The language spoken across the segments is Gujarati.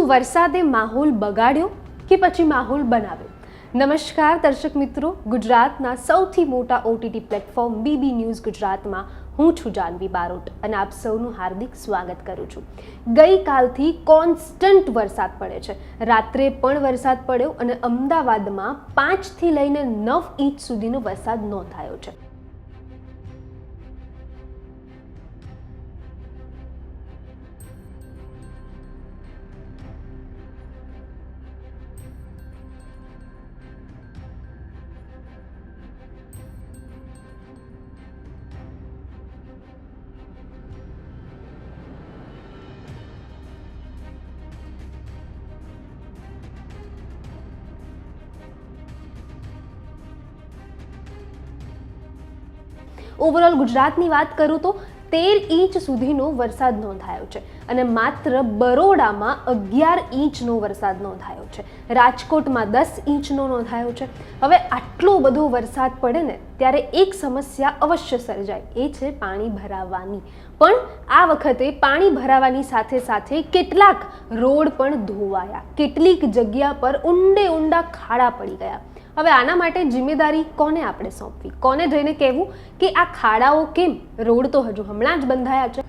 શું વરસાદે માહોલ બગાડ્યો કે પછી માહોલ બનાવ્યો? નમસ્કાર, દર્શક મિત્રો. ગુજરાતના સૌથી મોટા ઓટીટી પ્લેટફોર્મ બીબી ન્યૂઝ ગુજરાતમાં હું છું જાનવી બારોટ અને આપ સૌનું હાર્દિક સ્વાગત કરું છું. ગઈકાલથી કોન્સ્ટન્ટ વરસાદ પડે છે. રાત્રે પણ વરસાદ પડ્યો અને અમદાવાદમાં પાંચથી લઈને નવ ઇંચ સુધીનો વરસાદ નોંધાયો છે. ઓવરઓલ ગુજરાતની વાત કરું તો તેર ઇંચ સુધીનો વરસાદ નોંધાયો છે અને માત્ર બરોડામાં અગિયાર ઇંચનો વરસાદ નોંધાયો છે. રાજકોટમાં દસ ઇંચનો નોંધાયો છે. હવે આટલો બધો વરસાદ પડે ને, ત્યારે એક સમસ્યા અવશ્ય સર્જાય, એ છે પાણી ભરાવાની. પણ આ વખતે પાણી ભરાવાની સાથે સાથે કેટલાક રોડ પણ ધોવાયા. કેટલીક જગ્યા પર ઊંડે ઊંડા ખાડા પડી ગયા. હવે આના માટે જિમ્મેદારી કોને આપણે સોંપવી? કોને જઈને કહેવું કે આ ખાડાઓ કેમ? રોડ તો હજુ હમણાં જ બંધાયા છે.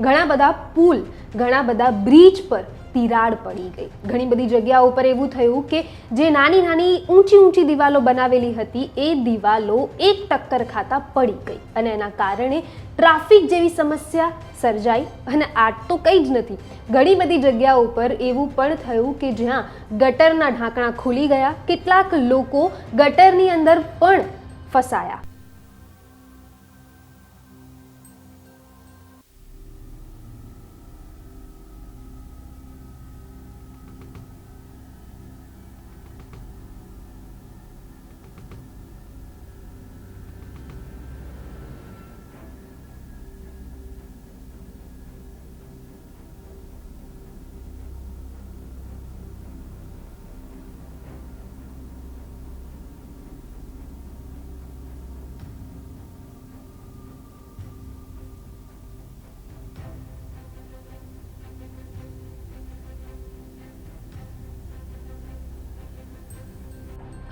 ઘણા બધા પુલ, ઘણા બધા બ્રિજ પર તિરાડ પડી ગઈ. ઘણી બધી જગ્યાઓ પર એવું થયું કે જે નાની નાની ઊંચી ઊંચી દિવાલો બનાવેલી હતી, એ દિવાલો એક ટક્કર ખાતા પડી ગઈ અને એના કારણે ટ્રાફિક જેવી સમસ્યા સર્જાઈ અને આ તો કંઈ જ નથી. ઘણી બધી જગ્યાઓ પર એવું પણ થયું કે જ્યાં ગટરના ઢાંકણા ખુલી ગયા, કેટલાક લોકો ગટરની અંદર પણ ફસાયા.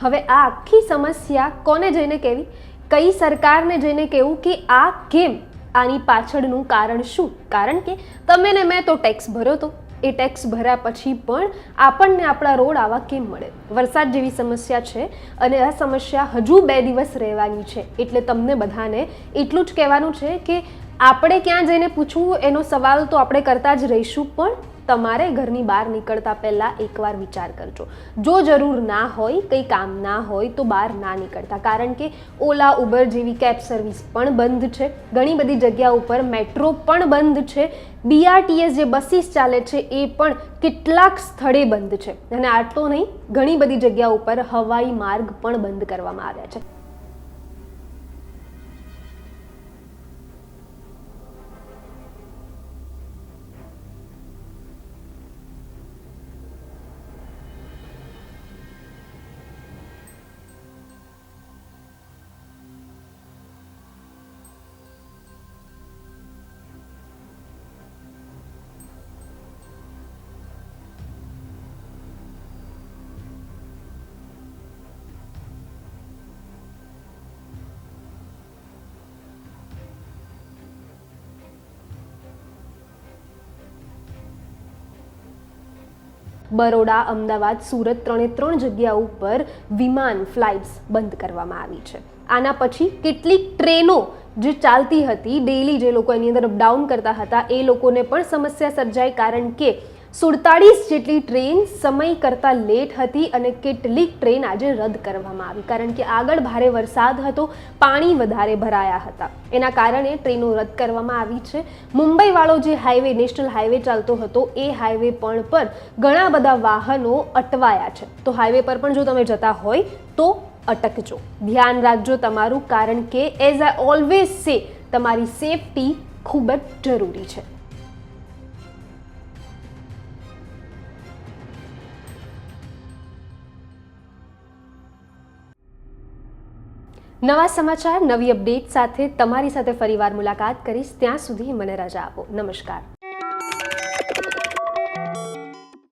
હવે આ આખી સમસ્યા કોને જઈને કહેવી? કઈ સરકારને જઈને કહેવું કે આ કેમ? આની પાછળનું કારણ શું? કારણ કે તમે ને મેં તો ટેક્સ ભર્યો તો. એ ટેક્સ ભર્યા પછી પણ આપણને આપણા રોડ આવા કેમ મળે? વરસાદ જેવી સમસ્યા છે અને આ સમસ્યા હજુ બે દિવસ રહેવાની છે. એટલે તમને બધાને એટલું જ કહેવાનું છે કે આપણે ક્યાં જઈને પૂછવું એનો સવાલ તો આપણે કરતા જ રહીશું, પણ તમારે ઘરની બહાર નીકળતા પહેલાં એકવાર વિચાર કરજો. જો જરૂર ના હોય, કંઈ કામ ના હોય, તો બહાર ના નીકળતા. કારણ કે ઓલા, ઉબર જેવી કેબ સર્વિસ પણ બંધ છે. ઘણી બધી જગ્યા ઉપર મેટ્રો પણ બંધ છે. બીઆરટીએસ જે બસીસ ચાલે છે, એ પણ કેટલાક સ્થળે બંધ છે. અને આટલો નહીં, ઘણી બધી જગ્યા ઉપર હવાઈ માર્ગ પણ બંધ કરવામાં આવ્યા છે. બરોડા, અમદાવાદ, સુરત ત્રણે ત્રણ જગ્યા ઉપર વિમાન ફ્લાઇટ્સ બંધ કરવામાં આવી છે. આના પછી કેટલીક ટ્રેનો જે ચાલતી હતી, ડેઇલી જે લોકો એની અંદર અપડાઉન કરતા હતા, એ લોકોને પણ સમસ્યા સર્જાઈ કારણ કે સુડતાળીસ જેટલી ટ્રેન સમય કરતાં લેટ હતી અને કેટલીક ટ્રેન આજે રદ કરવામાં આવી. કારણ કે આગળ ભારે વરસાદ હતો, પાણી વધારે ભરાયા હતા. એના કારણે ટ્રેનો રદ કરવામાં આવી છે. મુંબઈવાળો જે હાઈવે, નેશનલ હાઈવે ચાલતો હતો, એ હાઈવે પણ પર ઘણા બધા વાહનો અટવાયા છે. તો હાઈવે પર પણ જો તમે જતા હોય, તો અટકજો. ધ્યાન રાખજો તમારું, કારણ કે એઝ આઈ ઓલવેઝ સે તમારી સેફટી ખૂબ જ જરૂરી છે. નવા સમાચાર, નવી અપડેટ સાથે તમારી સાથે ફરીવાર મુલાકાત કરીશ. ત્યાં સુધી મને રજા આપો. નમસ્કાર.